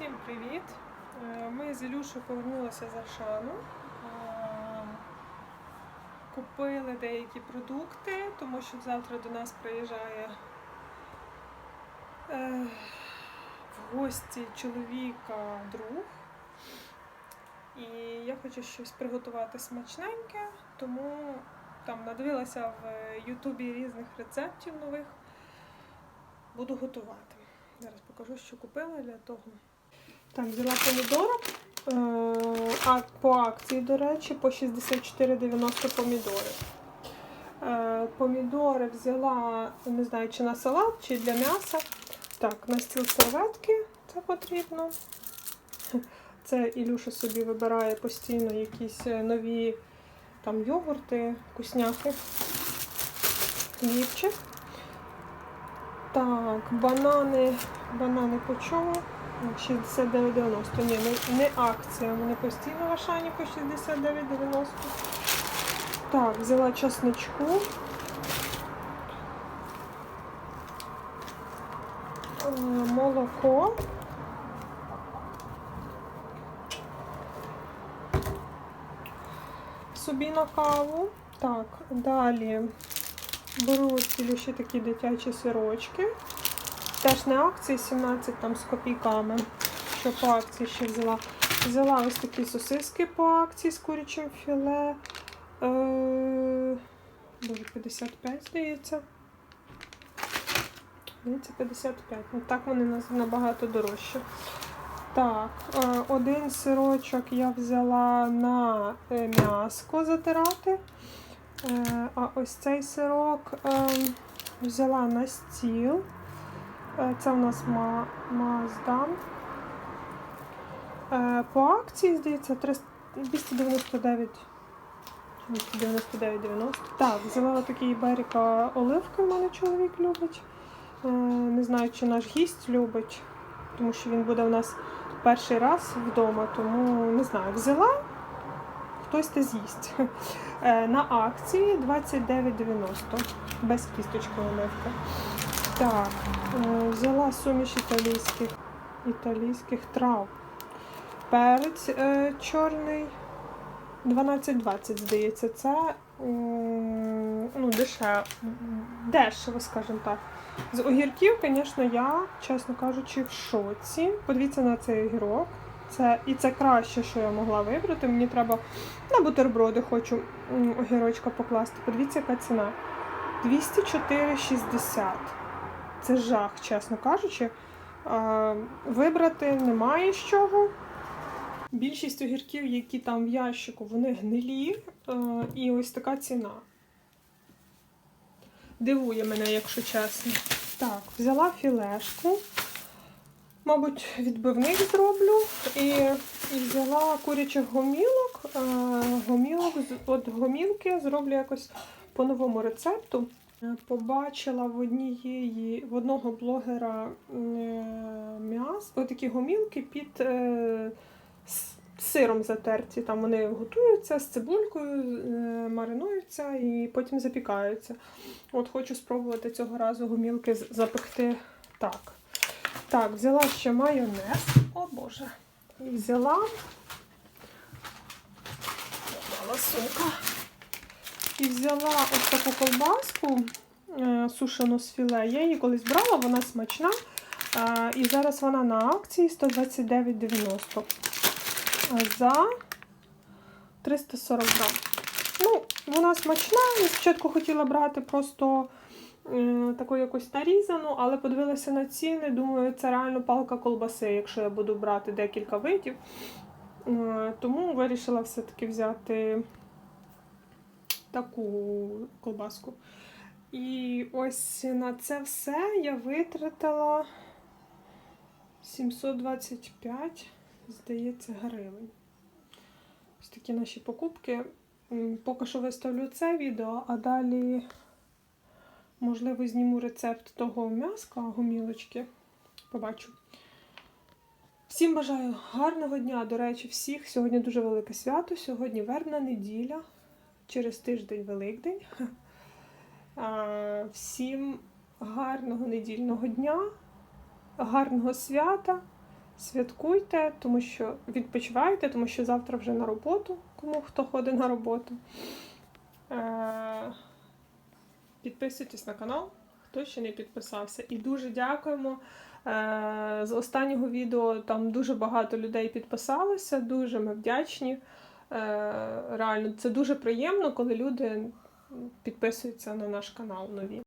Всім привіт! Е, Ми з Ілюшею повернулися з Аршану. Е, Купили деякі продукти, тому що завтра до нас приїжджає е, в гості чоловіка друг. І я хочу щось приготувати смачненьке, тому там надивилася в Ютубі різних рецептів нових. Буду готувати. Зараз покажу, що купила для того. Так, взяла помідорок. Е, а по акції, до речі, по 64,90 помідори. Е, помідори взяла, не знаю, чи на салат, чи для м'яса. Так, на стіл серветки це потрібно. Це Ілюша собі вибирає постійно якісь е, нові там йогурти, вкусняхи. Хлібчик. Так, банани. Банани по чому? 69,90. Ні, не, акція. Вони постійно в Ашані по 69,90. Так, взяла чесничку. Е, Молоко. Собі на каву. Так, далі беру ще такі дитячі сирочки. Теж не акції, 17 там з копійками. Що по акції ще взяла. Взяла ось такі сосиски по акції з курячим філе. Е, Боже, 55, здається. Здається, 55. Ну так вони набагато дорожче. Так, е, один сирочок я взяла на е, м'яско затирати. Е, А ось цей сирок е, взяла на стіл. Е, Це у нас Маздан. Е, По акції, здається, 300 299 299,90. Так, взяла такий беріка оливки, в мене чоловік любить. Е, Не знаю, чи наш гість любить, тому що він буде у нас перший раз вдома, тому не знаю. Взяла, хтось те з'їсть. На акції 29,90 без кісточки оливка. Так, е, взяла суміш італійських, італійських трав. Перець е, чорний 12,20, здається, це м, ну, дешево, дешево, скажімо так. З огірків, звісно, я, чесно кажучи, в шоці. Подивіться на цей огірок. Це, і це краще, що я могла вибрати. Мені треба на бутерброди хочу огірочка покласти. Подивіться, яка ціна. 204,60. Це жах, чесно кажучи. Вибрати немає з чого. Більшість огірків, які там в ящику, вони гнилі. І ось така ціна. Дивує мене, якщо чесно. Так, взяла філешку. Мабуть, відбивник зроблю. І, взяла курячих гомілок. Гомілок от гомілки зроблю якось по новому рецепту. Е, Побачила в однієї в одного блогера е, м'яс, отакі гомілки під е, сиром затерті. Там вони готуються з цибулькою, маринуються і потім запікаються. От хочу спробувати цього разу гомілки запекти так. Так, взяла ще майонез. О Боже. Взяла. Мала сумка. І взяла ось таку колбаску е, сушену з філе. Я її колись брала, вона смачна. Е, і зараз вона на акції 129,90 Е, за 340 грам. Ну, вона смачна. Я спочатку хотіла брати просто е, таку якусь нарізану, але подивилася на ціни. Думаю, це реально палка колбаси, якщо я буду брати декілька видів. Тому вирішила все-таки взяти таку колбаску. І ось на це все я витратила 725, здається, гривень. Ось такі наші покупки. Поки що виставлю це відео, а далі, можливо, зніму рецепт того м'яска, гомілочки. Побачу. Всім бажаю гарного дня. До речі, всіх. Сьогодні дуже велике свято. Сьогодні вербна неділя через тиждень Великдень. Всім гарного недільного дня, гарного свята. святкуйте, тому що відпочивайте, тому що завтра вже на роботу, кому хто ходить на роботу. Е, Підписуйтесь на канал, хто ще не підписався. І дуже дякуємо. Е, З останнього відео там дуже багато людей підписалося, дуже ми вдячні. Е, Реально, це дуже приємно, коли люди підписуються на наш канал нові.